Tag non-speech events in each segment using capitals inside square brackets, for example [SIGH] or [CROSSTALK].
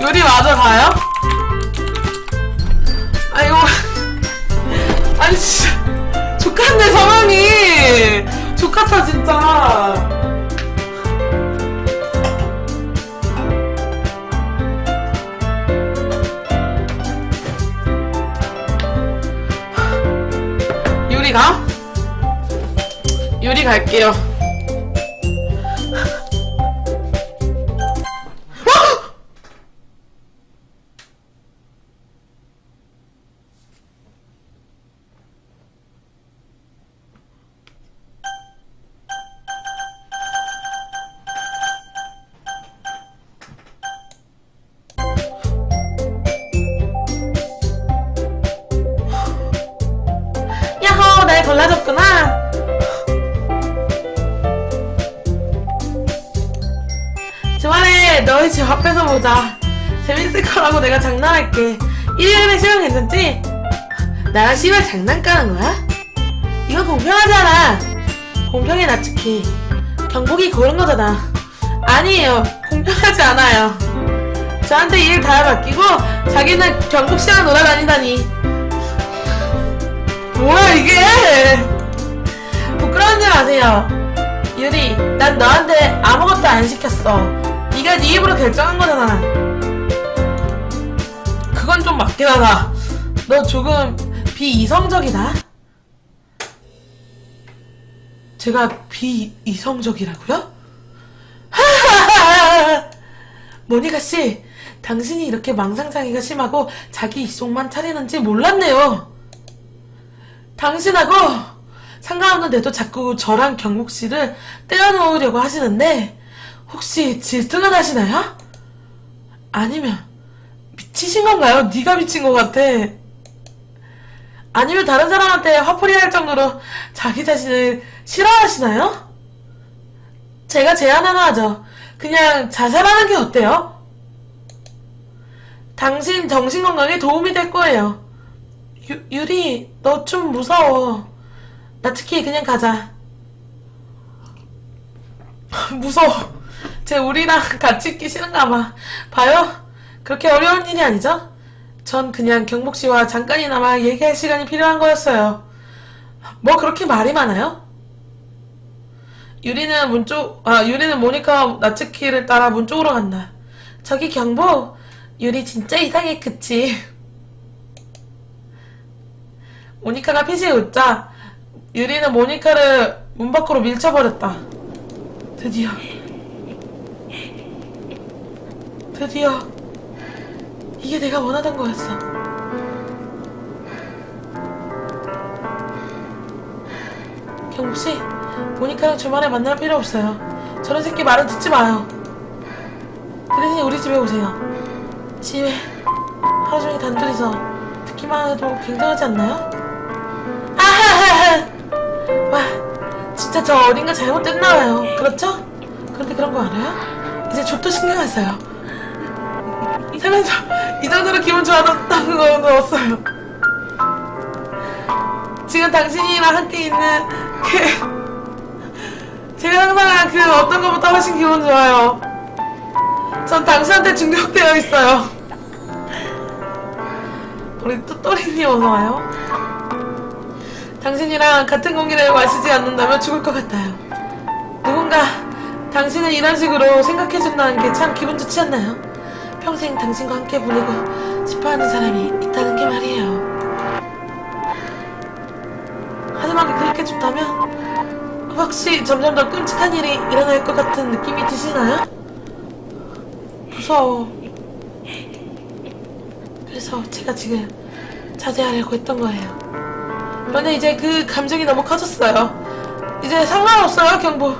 요리 마저 가요? 아이고 아니 진짜. 족같네 성함이. 족같아 진짜. 요리 가? 요리 갈게요 앞에서 보자. 재밌을 거라고 내가 장난할게. 일요일에 시간 괜찮지? 나랑 씨발 장난 까는 거야? 이건 공평하지 않아. 공평해 나츠키 경복이 고른 거잖아. 아니에요. 공평하지 않아요. 저한테 일 다 맡기고 자기는 경복 씨랑 놀아다니다니. 뭐야 이게? 부끄러운 일 마세요. 유리 난 너한테 아무것도 안 시켰어 네가 네 입으로 결정한 거잖아. 그건 좀 맞긴 하다. 너 조금 비이성적이다. 제가 비이성적이라고요? [LAUGHS] 모니카 씨 당신이 이렇게 망상장애가 심하고 자기 입속만 차리는지 몰랐네요. 당신하고 상관없는데도 자꾸 저랑 경국 씨를 떼어놓으려고 하시는데 혹시 질투가 나시나요? 아니면 미치신 건가요? 네가 미친 것 같아. 아니면 다른 사람한테 화풀이 할 정도로 자기 자신을 싫어하시나요? 제가 제안 하나 하죠. 그냥 자살하는 게 어때요? 당신 정신건강에 도움이 될 거예요. 유, 유리, 너 좀 무서워. 나 특히 그냥 가자. [LAUGHS] 무서워. 쟤 우리랑 [LAUGHS] 같이 있기 싫은가 봐. 봐요? 그렇게 어려운 일이 아니죠? 전 그냥 경복 씨와 잠깐이나마 얘기할 시간이 필요한 거였어요. 뭐 그렇게 말이 많아요? 유리는 문 쪽, 아, 유리는 모니카 나츠키를 따라 문 쪽으로 간다. 저기 경복, 유리 진짜 이상해, 그치? [LAUGHS] 모니카가 피시에 웃자 유리는 모니카를 문 밖으로 밀쳐버렸다. 드디어 드디어 이게 내가 원하던 거였어. 경국 씨, 모니카랑 주말에 만날 필요 없어요. 저런 새끼 말은 듣지 마요. 그 대신 우리 집에 오세요. 집에 하루 종일 단둘이서 듣기만 해도 굉장하지 않나요? 아하하하! 와, 진짜 저 어딘가 잘못됐나 봐요. 그렇죠? 그런데 그런 거 알아요? 이제 족도 신경 안 써요. 살면서 이 정도로 기분 좋아졌다는 거 넣었어요. 지금 당신이랑 함께 있는 그 제가 상상한 그 어떤 것보다 훨씬 기분 좋아요. 전 당신한테 중독되어 있어요. 우리 뚜또리님 어서 와요. 당신이랑 같은 공기를 마시지 않는다면 죽을 것 같아요. 누군가 당신을 이런 식으로 생각해준다는 게 참 기분 좋지 않나요? 평생 당신과 함께 보내고 싶어하는 사람이 있다는 게 말이에요. 하지만 그렇게 춥다면 혹시 점점 더 끔찍한 일이 일어날 것 같은 느낌이 드시나요? 무서워. 그래서 제가 지금 자제하려고 했던 거예요. 그런데 이제 그 감정이 너무 커졌어요. 이제 상관없어요, 경보.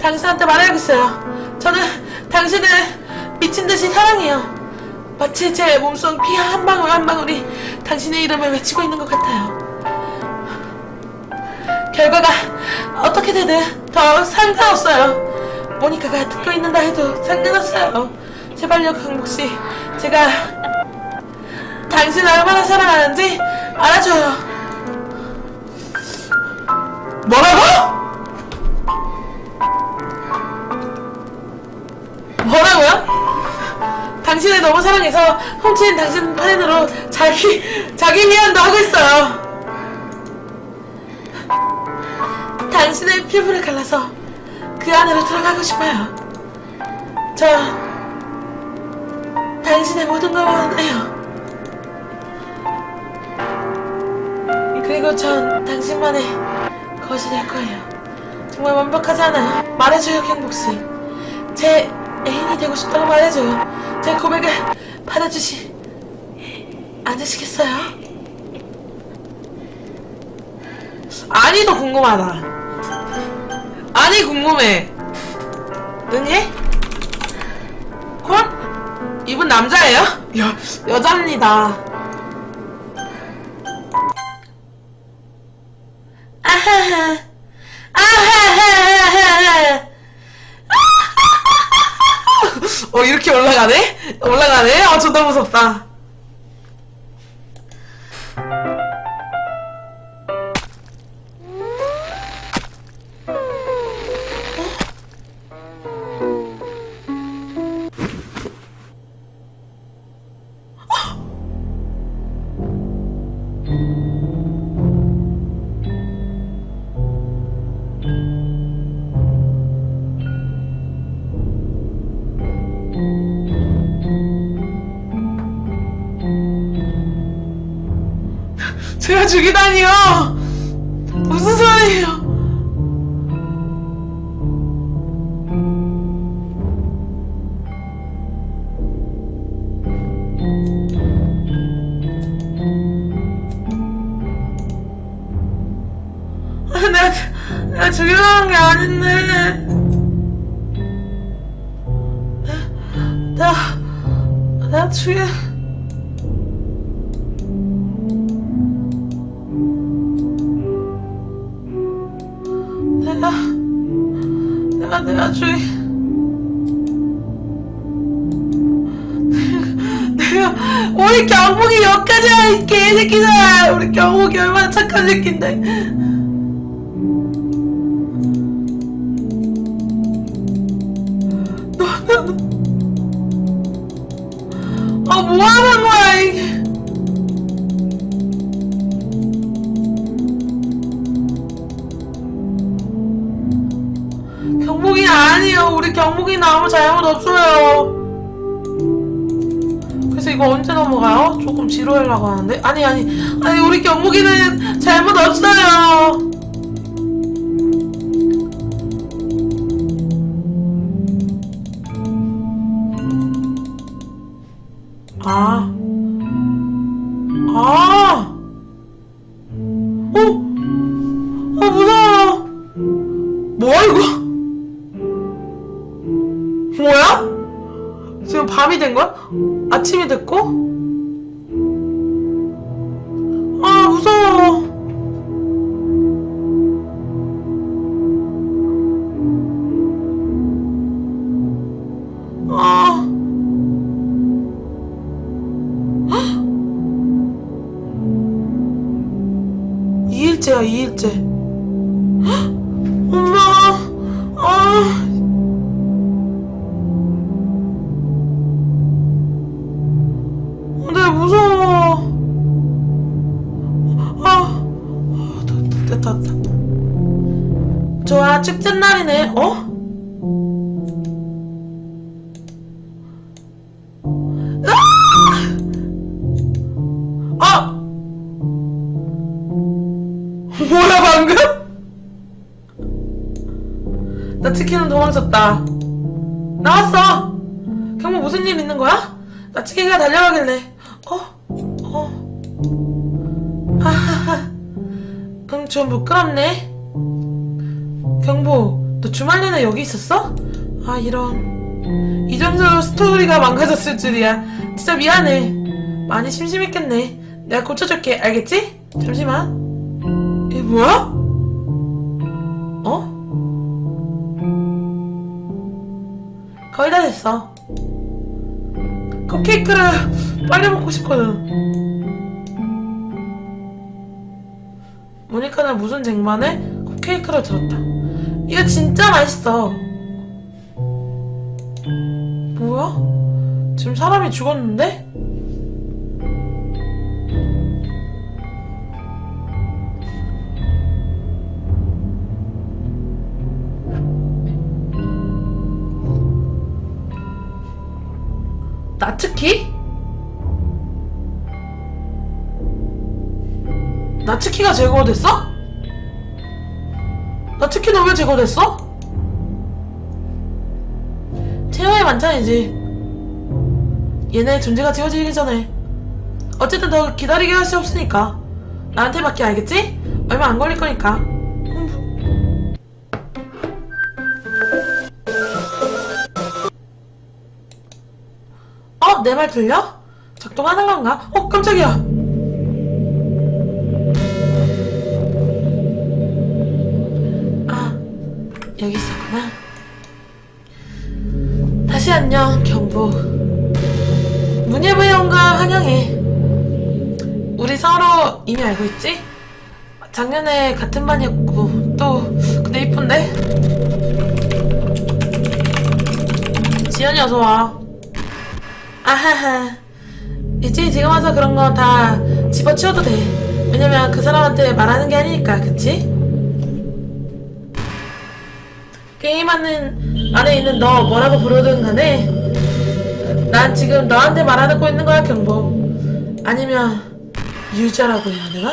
당신한테 말해야겠어요. 저는 당신을 미친 듯이 사랑해요. 마치 제 몸속 피 한 방울 한 방울이 당신의 이름을 외치고 있는 것 같아요. 결과가 어떻게 되든 더 상관없어요. 모니카가 듣고 있는다 해도 상관없어요. 제발요, 강복씨. 제가 당신을 얼마나 사랑하는지 알아줘요. 뭐라고? 당신을 너무 사랑해서 훔친 당신 파인으로 자기 자기 미안도 하고 있어요. 당신의 피부를 갈라서 그 안으로 들어가고 싶어요. 저 당신의 모든 걸 원해요. 그리고 전 당신만의 것이 될 거예요. 정말 완벽하지 않아요. 말해줘요, 경복씨. 제 애인이 되고 싶다고 말해줘요. 제 고백을 받아주시 않으시겠어요? 아니도 궁금하다. 아니 궁금해. 응해? 콜? 이분 남자예요? 여 여자입니다. 이렇게 올라가네? 올라가네? 아 존나 무섭다. 제가 죽이다니요. 무슨 소리예요? 아, 내가, 내가 죽이려는 게 아닌데. 내가, 내가 죽이, 새끼인데. 아, 뭐 하는 거야, 이게. 경복이 아니에요. 우리 경복이는 아무 잘못 없어요. 그래서 이거 언제 넘어가요? 조금 지루하려고 하는데? 아니, 아니, 아니, 우리 경복이는 잘못 없어요. 아. 아! 된 거야? 아침이 됐고? 어? 하하하. 응, 좀 부끄럽네. 경보, 너 주말 내내 여기 있었어? 아, 이런. 이 정도로 스토리가 망가졌을 줄이야. 진짜 미안해. 많이 심심했겠네. 내가 고쳐줄게. 알겠지? 잠시만. 이게 뭐야? 어? 거의 다 됐어. 컵케이크를 빨리 먹고 싶거든. 모니카는 무슨 쟁반에 컵케이크를 들었다. 이거 진짜 맛있어. 뭐야? 지금 사람이 죽었는데? 나츠키? 나츠키가 제거됐어? 나츠키는 왜 제거됐어? 최후의 만찬이지. 얘네 존재가 지워지기 전에. 어쨌든 더 기다리게 할 수 없으니까. 나한테 맡겨 알겠지? 얼마 안 걸릴 거니까. 음. 어? 내 말 들려? 작동하는 건가? 어 깜짝이야. 여기 있었구나. 다시 안녕 경보. 문예부의 영감 환영해. 우리 서로 이미 알고 있지? 작년에 같은 반이었고 또 근데 이쁜데? 지연이 어서 와. 아하하. 있지 지금 와서 그런 거 다 집어치워도 돼. 왜냐면 그 사람한테 말하는 게 아니니까, 그치? 게임 하는 안에 있는 너 뭐라고 부르든 간에 난 지금 너한테 말하고 있는 거야 경보. 아니면 유저라고 해야 되나?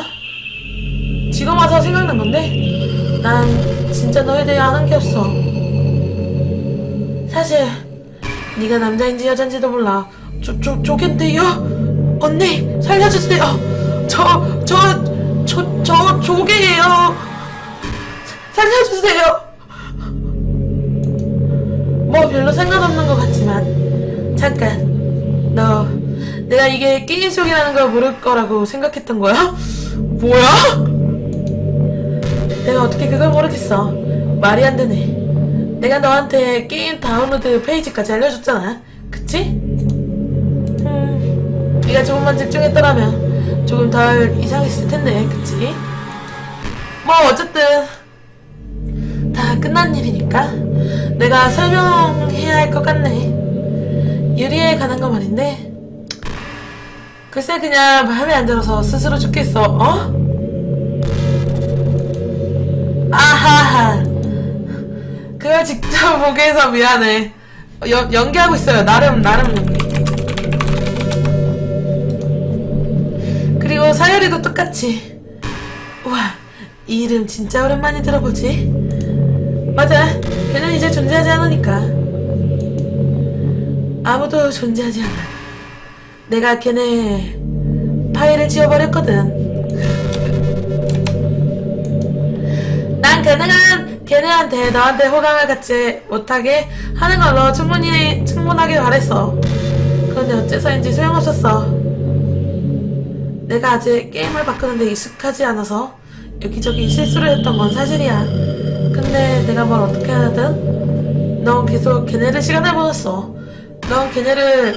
지금 와서 생각난 건데 난 진짜 너에 대해 아는 게 없어. 사실 네가 남자인지 여잔지도 몰라. 조, 조, 조개인데요? 언니 살려주세요. 저, 저, 저, 저 조개예요. 살려주세요. 뭐 별로 상관없는 것 같지만 잠깐 너 내가 이게 게임 속이라는 걸 모를 거라고 생각했던 거야? 뭐야? 내가 어떻게 그걸 모르겠어 말이 안 되네 내가 너한테 게임 다운로드 페이지까지 알려줬잖아 그치? 음 네가 조금만 집중했더라면 조금 덜 이상했을 텐데 그치? 뭐 어쨌든 다 끝난 일이니까 내가 설명해야 할 것 같네. 유리에 관한 거 말인데 글쎄 그냥 마음에 안 들어서 스스로 죽겠어. 어? 아하하. 그걸 직접 [LAUGHS] 보게 해서 미안해. 연, 연기하고 있어요. 나름 나름. 그리고 사유리도 똑같이. 우와, 이 이름 진짜 오랜만에 들어보지? 맞아. 걔는 이제 존재하지 않으니까. 아무도 존재하지 않아. 내가 걔네 파일을 지워버렸거든. 난 가능한 걔네한테 너한테 호감을 갖지 못하게 하는 걸로 충분히 충분하게 바랬어. 그런데 어째서인지 소용없었어. 내가 아직 게임을 바꾸는데 익숙하지 않아서 여기저기 실수를 했던 건 사실이야. 근데 내가 뭘 어떻게 하든 넌 계속 걔네를 시간을 보냈어. 넌 걔네를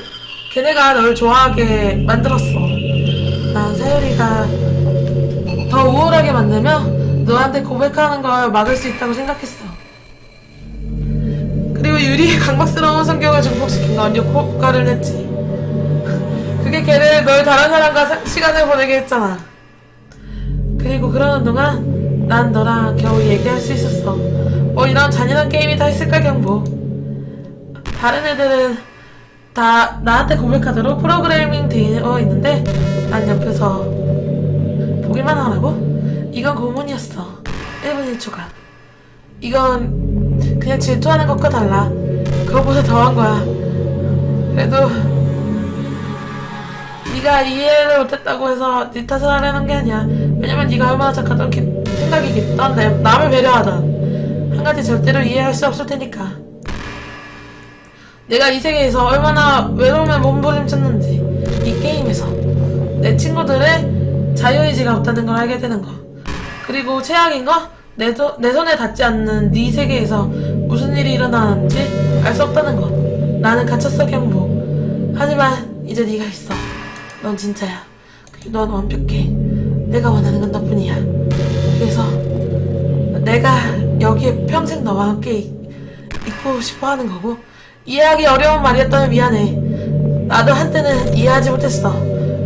걔네가 널 좋아하게 만들었어. 난 사유리가 더 우울하게 만들면 너한테 고백하는 걸 막을 수 있다고 생각했어. 그리고 유리의 강박스러운 성격을 증폭시킨 건 효과를 했지. 그게 걔를 널 다른 사람과 사- 시간을 보내게 했잖아. 그리고 그러는 동안 난 너랑 겨우 얘기할 수 있었어. 뭐 이런 잔인한 게임이 다 있을까 경보. 다른 애들은 다 나한테 고백하도록 프로그래밍 되어 있는데 난 옆에서 보기만 하라고? 이건 고문이었어. 1분 1초간. 이건 그냥 질투하는 것과 달라. 그것보다 더한 거야. 그래도 네가 이해를 못했다고 해서 네 탓을 하려는 게 아니야. 왜냐면 네가 얼마나 착하던 기- 생각이 깊던 내- 남을 배려하던 한 가지 절대로 이해할 수 없을 테니까. 내가 이 세계에서 얼마나 외로움에 몸부림쳤는지 이 게임에서 내 친구들의 자유의지가 없다는 걸 알게 되는 거. 그리고 최악인 거? 내, 도- 내 손에 닿지 않는 네 세계에서 무슨 일이 일어나는지 알 수 없다는 거. 나는 갇혔어 경보. 하지만 이제 네가 있어. 넌 진짜야. 그리고 넌 완벽해. 내가 원하는 건 너뿐이야. 그래서 내가 여기에 평생 너와 함께 있, 있고 싶어 하는 거고 이해하기 어려운 말이었다면 미안해. 나도 한때는 이해하지 못했어.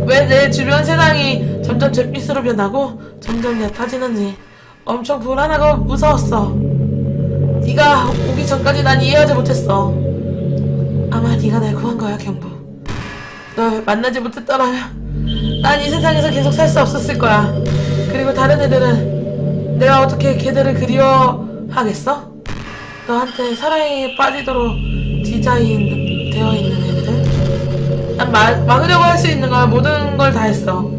왜 내 주변 세상이 점점 잿빛으로 변하고 점점 얕아지는지 엄청 불안하고 무서웠어. 네가 오기 전까지 난 이해하지 못했어. 아마 네가 날 구한 거야, 경부. 널 만나지 못했더라면 난 이 세상에서 계속 살 수 없었을 거야. 그리고 다른 애들은 내가 어떻게 걔들을 그리워하겠어? 너한테 사랑에 빠지도록 디자인 되어 있는 애들? 난 막, 막으려고 할 수 있는 걸 모든 걸 다 했어.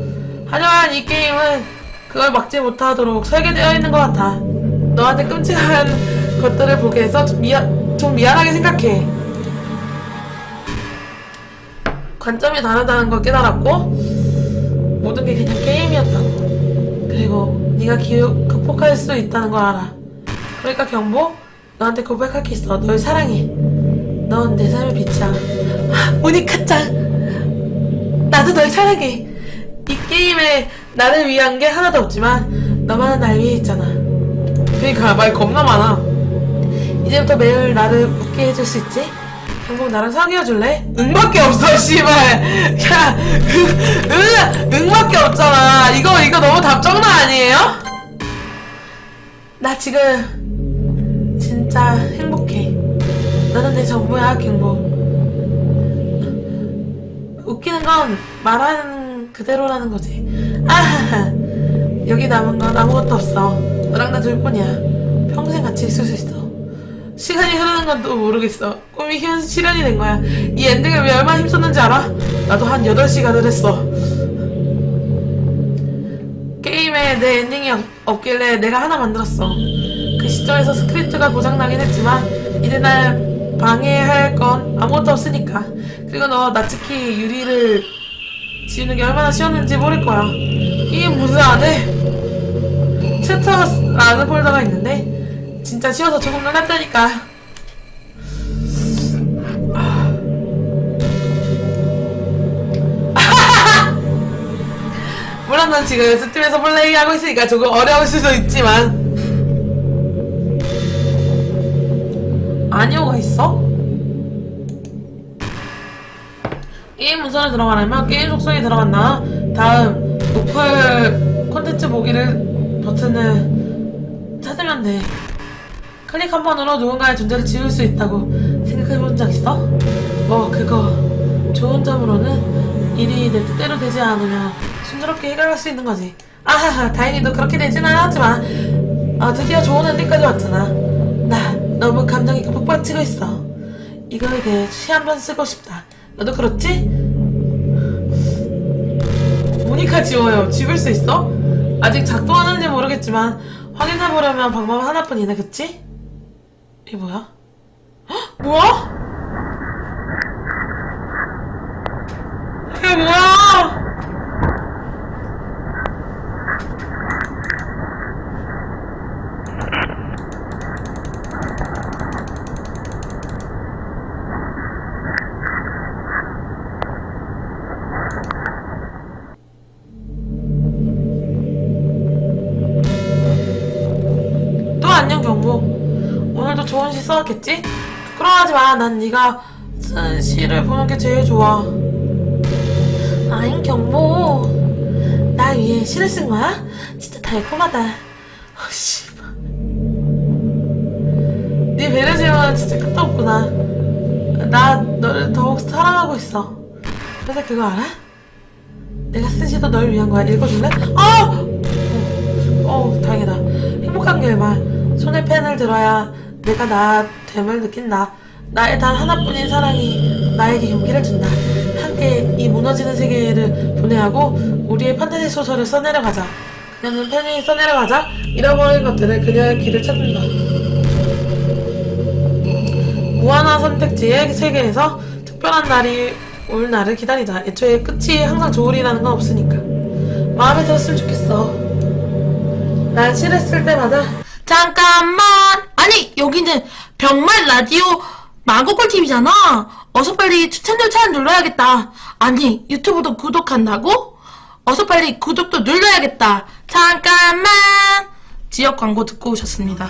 하지만 이 게임은 그걸 막지 못하도록 설계되어 있는 것 같아. 너한테 끔찍한 것들을 보게 해서 좀, 미안, 좀 미안하게 생각해. 관점이 다르다는 걸 깨달았고 모든 게 그냥 게임이었다고. 그리고 네가 기억 극복할 수 있다는 걸 알아. 그러니까 경보, 너한테 고백할 게 있어. 널 사랑해. 넌 내 삶의 빛이야. 아, 모니카짱. 나도 널 사랑해. 이 게임에 나를 위한 게 하나도 없지만 너만은 날 위해 있잖아. 그러니까 말 겁나 많아. 이제부터 매일 나를 웃게 해줄 수 있지? 경복 나랑 사귀어 줄래? 응밖에 없어, 씨발. 야, 응, 응, 응밖에 없잖아. 이거 이거 너무 답정너 아니에요? 나 지금 진짜 행복해. 너는 내 전부야, 경복. 웃기는 건 말하는 그대로라는 거지. 아하하. 여기 남은 건 아무것도 없어. 너랑 나 둘뿐이야. 평생 같이 있을 수 있어. 시간이 흐르는 건또 모르겠어. 꿈이 현 실현이 된 거야. 이 엔딩을 왜 얼마나 힘썼는지 알아? 나도 한 8시간을 했어. 게임에 내 엔딩이 없, 없길래 내가 하나 만들었어. 그 시점에서 스크립트가 고장나긴 했지만 이제 날 방해할 건 아무것도 없으니까. 그리고 너 나츠키 유리를 지우는 게 얼마나 쉬웠는지 모를 거야. 이게 무슨 안 해? 챕터라는 폴더가 있는데 진짜 쉬워서 조금 놀랐다니까. 물론 난 지금 스팀에서 플레이하고 있으니까 조금 어려울 수도 있지만 아니오가 있어? 게임 문서를 들어가려면 게임 속성에 들어갔나 다음 노플 콘텐츠 보기를 버튼을 찾으면 돼 클릭 한 번으로 누군가의 존재를 지울 수 있다고 생각해본 적 있어? 뭐 그거 좋은 점으로는 일이 내 뜻대로 되지 않으면 순조롭게 해결할 수 있는 거지 아하하 다행히도 그렇게 되지는 않았지만 아 드디어 좋은 엔딩까지 왔잖아 나 너무 감정이 폭받치고 있어 이거에 대해 시 한 번 쓰고 싶다 너도 그렇지? 모니카 지워요 지울 수 있어? 아직 작동하는지 모르겠지만 확인해보려면 방법 하나뿐이네 그치? 이게 뭐야? 헉, 뭐야? 이게 뭐야? 써왔겠지? 부끄러워하지 마. 난 네가 쓴 시를 보는 게 제일 좋아. 아잉 경보 나 위해 시를 쓴 거야? 진짜 달콤하다. 아 씨발. 네 배려심은 진짜 끝도 없구나. 나 너를 더욱 사랑하고 있어. 그래서 그거 알아? 내가 쓴 시도 널 위한 거야. 읽어줄래? 아! 어, 다행이다. 행복한 결말. 손에 펜을 들어야 내가 나 됨을 느낀다. 나의 단 하나뿐인 사랑이 나에게 용기를 준다. 함께 이 무너지는 세계를 분해하고 우리의 판타지 소설을 써내려가자. 그녀는 편히 써내려가자. 잃어버린 것들을 그녀의 길을 찾는다. 무한한 선택지의 세계에서 특별한 날이 올 날을 기다리자. 애초에 끝이 항상 좋으리라는 건 없으니까. 마음에 들었으면 좋겠어. 난쓸 때마다 잠깐만. 아니, 여기는 병말 라디오 마고골 TV잖아. 어서 빨리 추천 절차 눌러야겠다. 아니, 유튜브도 구독한다고? 어서 빨리 구독도 눌러야겠다. 잠깐만. 지역 광고 듣고 오셨습니다.